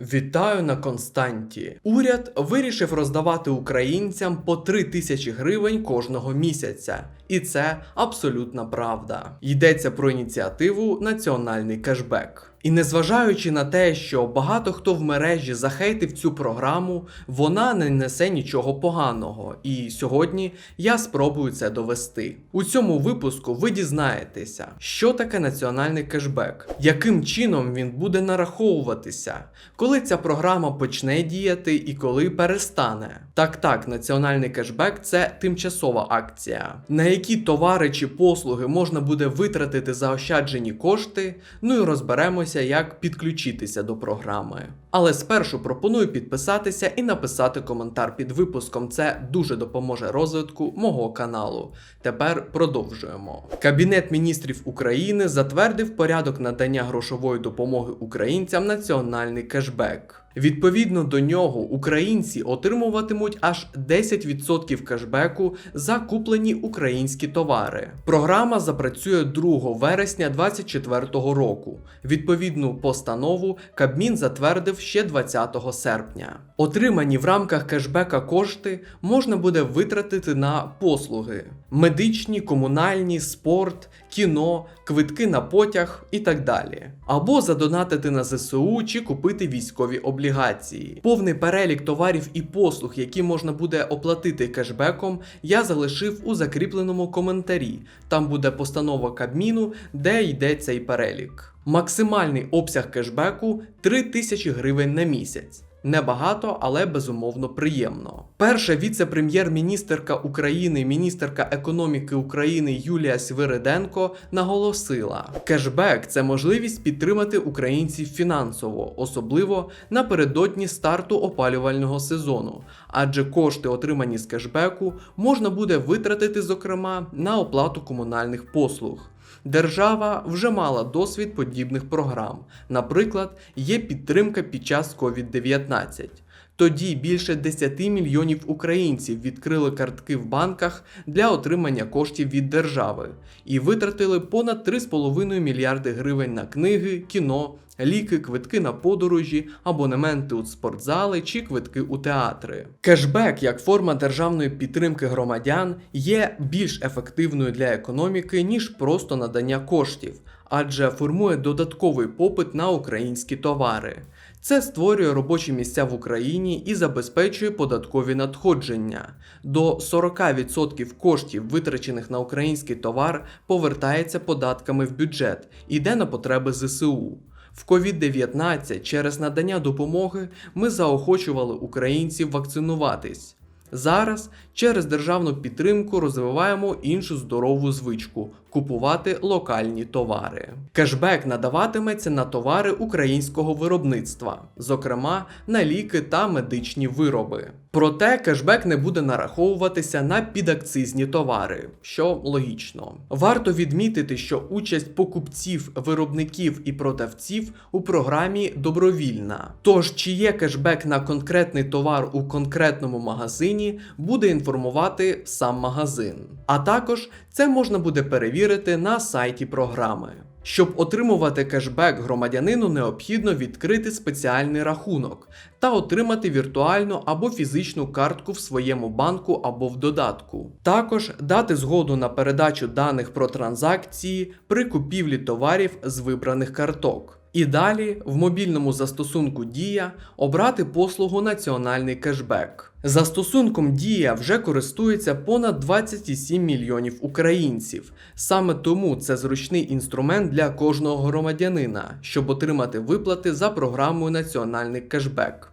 Вітаю на Константі. Уряд вирішив роздавати українцям по 3 тисячі гривень кожного місяця, і це абсолютна правда. Йдеться про ініціативу Національний кешбек. І незважаючи на те, що багато хто в мережі захейтив цю програму, вона не несе нічого поганого. І сьогодні я спробую це довести. У цьому випуску ви дізнаєтеся, що таке національний кешбек, яким чином він буде нараховуватися, коли ця програма почне діяти і коли перестане. Так, так, національний кешбек це тимчасова акція, на які товари чи послуги можна буде витратити заощаджені кошти. Ну і розберемося, як підключитися до програми. Але спершу пропоную підписатися і написати коментар під випуском. Це дуже допоможе розвитку мого каналу. Тепер продовжуємо. Кабінет міністрів України затвердив порядок надання грошової допомоги українцям національний кешбек. Відповідно до нього, українці отримуватимуть аж 10% кешбеку за куплені українські товари. Програма запрацює 2 вересня 2024 року. Відповідну постанову Кабмін затвердив ще 20 серпня. Отримані в рамках кешбека кошти можна буде витратити на послуги: медичні, комунальні, спорт, кіно, квитки на потяг і так далі. Або задонатити на ЗСУ чи купити військові облігації. Повний перелік товарів і послуг, які можна буде оплатити кешбеком, я залишив у закріпленому коментарі. Там буде постанова Кабміну, де йде цей перелік. Максимальний обсяг кешбеку 3000 гривень на місяць. Небагато, але безумовно приємно. Перша віце-прем'єр-міністерка України, міністерка економіки України Юлія Свириденко наголосила: кешбек це можливість підтримати українців фінансово, особливо напередодні старту опалювального сезону, адже кошти, отримані з кешбеку, можна буде витратити, зокрема, на оплату комунальних послуг. Держава вже мала досвід подібних програм. Наприклад, є підтримка під час COVID-19. Тоді більше 10 мільйонів українців відкрили картки в банках для отримання коштів від держави і витратили понад 3,5 мільярди гривень на книги, кіно, ліки, квитки на подорожі, абонементи у спортзали чи квитки у театри. Кешбек як форма державної підтримки громадян є більш ефективною для економіки, ніж просто надання коштів, адже формує додатковий попит на українські товари. Це створює робочі місця в Україні і забезпечує податкові надходження. До 40% коштів, витрачених на український товар, повертається податками в бюджет, іде на потреби ЗСУ. В COVID-19 через надання допомоги ми заохочували українців вакцинуватись. Зараз через державну підтримку розвиваємо іншу здорову звичку купувати локальні товари. Кешбек надаватиметься на товари українського виробництва, зокрема на ліки та медичні вироби. Проте кешбек не буде нараховуватися на підакцизні товари, що логічно. Варто відмітити, що участь покупців, виробників і продавців у програмі добровільна. Тож, чи є кешбек на конкретний товар у конкретному магазині, буде інформувати сам магазин. А також це можна буде перевірити на сайті програми. Щоб отримувати кешбек громадянину, необхідно відкрити спеціальний рахунок та отримати віртуальну або фізичну картку в своєму банку або в додатку. Також дати згоду на передачу даних про транзакції при купівлі товарів з вибраних карток. І далі в мобільному застосунку Дія обрати послугу Національний кешбек. Застосунком Дія вже користується понад 27 мільйонів українців. Саме тому це зручний інструмент для кожного громадянина, щоб отримати виплати за програмою Національний кешбек.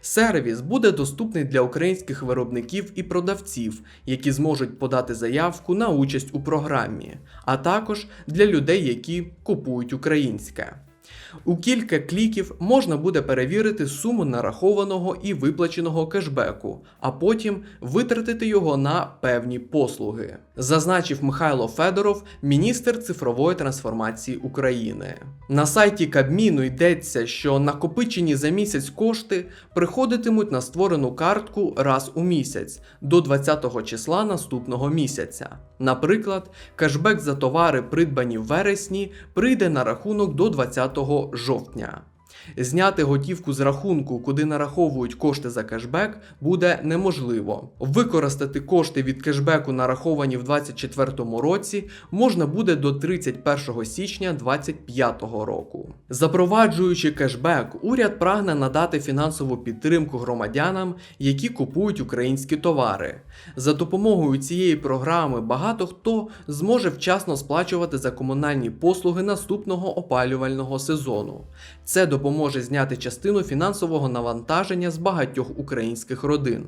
Сервіс буде доступний для українських виробників і продавців, які зможуть подати заявку на участь у програмі, а також для людей, які купують українське. У кілька кліків можна буде перевірити суму нарахованого і виплаченого кешбеку, а потім витратити його на певні послуги, зазначив Михайло Федоров, міністр цифрової трансформації України. На сайті Кабміну йдеться, що накопичені за місяць кошти приходитимуть на створену картку раз у місяць до 20 числа наступного місяця. Наприклад, кешбек за товари, придбані в вересні, прийде на рахунок до 20 жовтня. Зняти готівку з рахунку, куди нараховують кошти за кешбек, буде неможливо. Використати кошти від кешбеку, нараховані в 2024 році, можна буде до 31 січня 2025 року. Запроваджуючи кешбек, уряд прагне надати фінансову підтримку громадянам, які купують українські товари. За допомогою цієї програми багато хто зможе вчасно сплачувати за комунальні послуги наступного опалювального сезону. Це допоможе зняти частину фінансового навантаження з багатьох українських родин.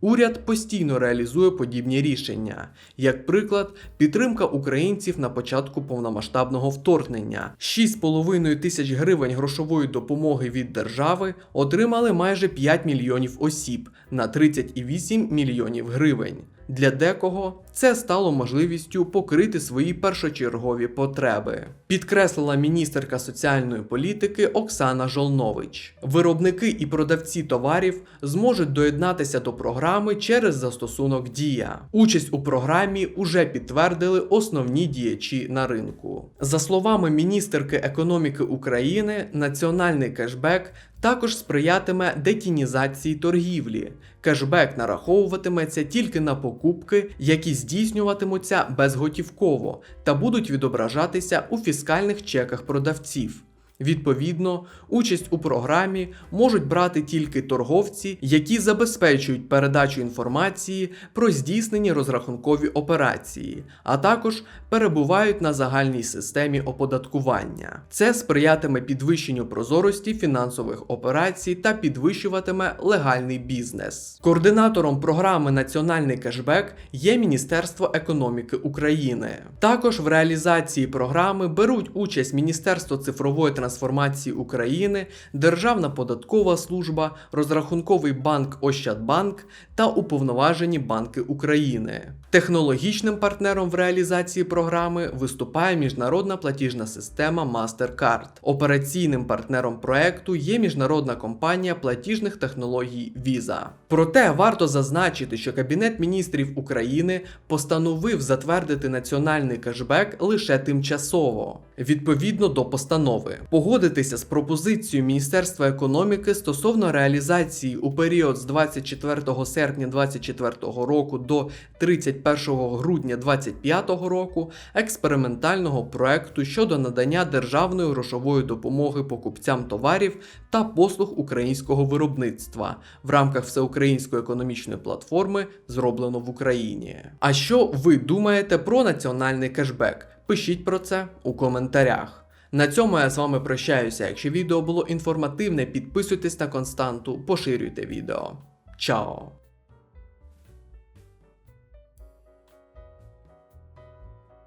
Уряд постійно реалізує подібні рішення. Як приклад, підтримка українців на початку повномасштабного вторгнення. 6,5 тисяч гривень грошової допомоги від держави отримали майже 5 мільйонів осіб на 30,8 мільйонів гривень. Для декого це стало можливістю покрити свої першочергові потреби, підкреслила міністерка соціальної політики Оксана Жолнович. Виробники і продавці товарів зможуть доєднатися до програми через застосунок Дія. Участь у програмі уже підтвердили основні діячі на ринку. За словами міністерки економіки України, національний кешбек також сприятиме детінізації торгівлі. Кешбек нараховуватиметься тільки на покупки, які здійснюватимуться безготівково та будуть відображатися у фіскальних чеках продавців. Відповідно, участь у програмі можуть брати тільки торговці, які забезпечують передачу інформації про здійснені розрахункові операції, а також перебувають на загальній системі оподаткування. Це сприятиме підвищенню прозорості фінансових операцій та підвищуватиме легальний бізнес. Координатором програми Національний кешбек є Міністерство економіки України. Також в реалізації програми беруть участь Міністерство цифрової трансформації України, Державна податкова служба, розрахунковий банк Ощадбанк та уповноважені банки України. Технологічним партнером в реалізації програми виступає міжнародна платіжна система MasterCard. Операційним партнером проекту є міжнародна компанія платіжних технологій Visa. Проте варто зазначити, що Кабінет міністрів України постановив затвердити національний кешбек лише тимчасово, відповідно до постанови. Погодитися з пропозицією Міністерства економіки стосовно реалізації у період з 24 серпня 2024 року до 31 грудня 2025 року експериментального проекту щодо надання державної грошової допомоги покупцям товарів та послуг українського виробництва в рамках всеукраїнської економічної платформи зроблено в Україні. А що ви думаєте про національний кешбек? Пишіть про це у коментарях. На цьому я з вами прощаюся. Якщо відео було інформативне, підписуйтесь на константу, поширюйте відео. Чао!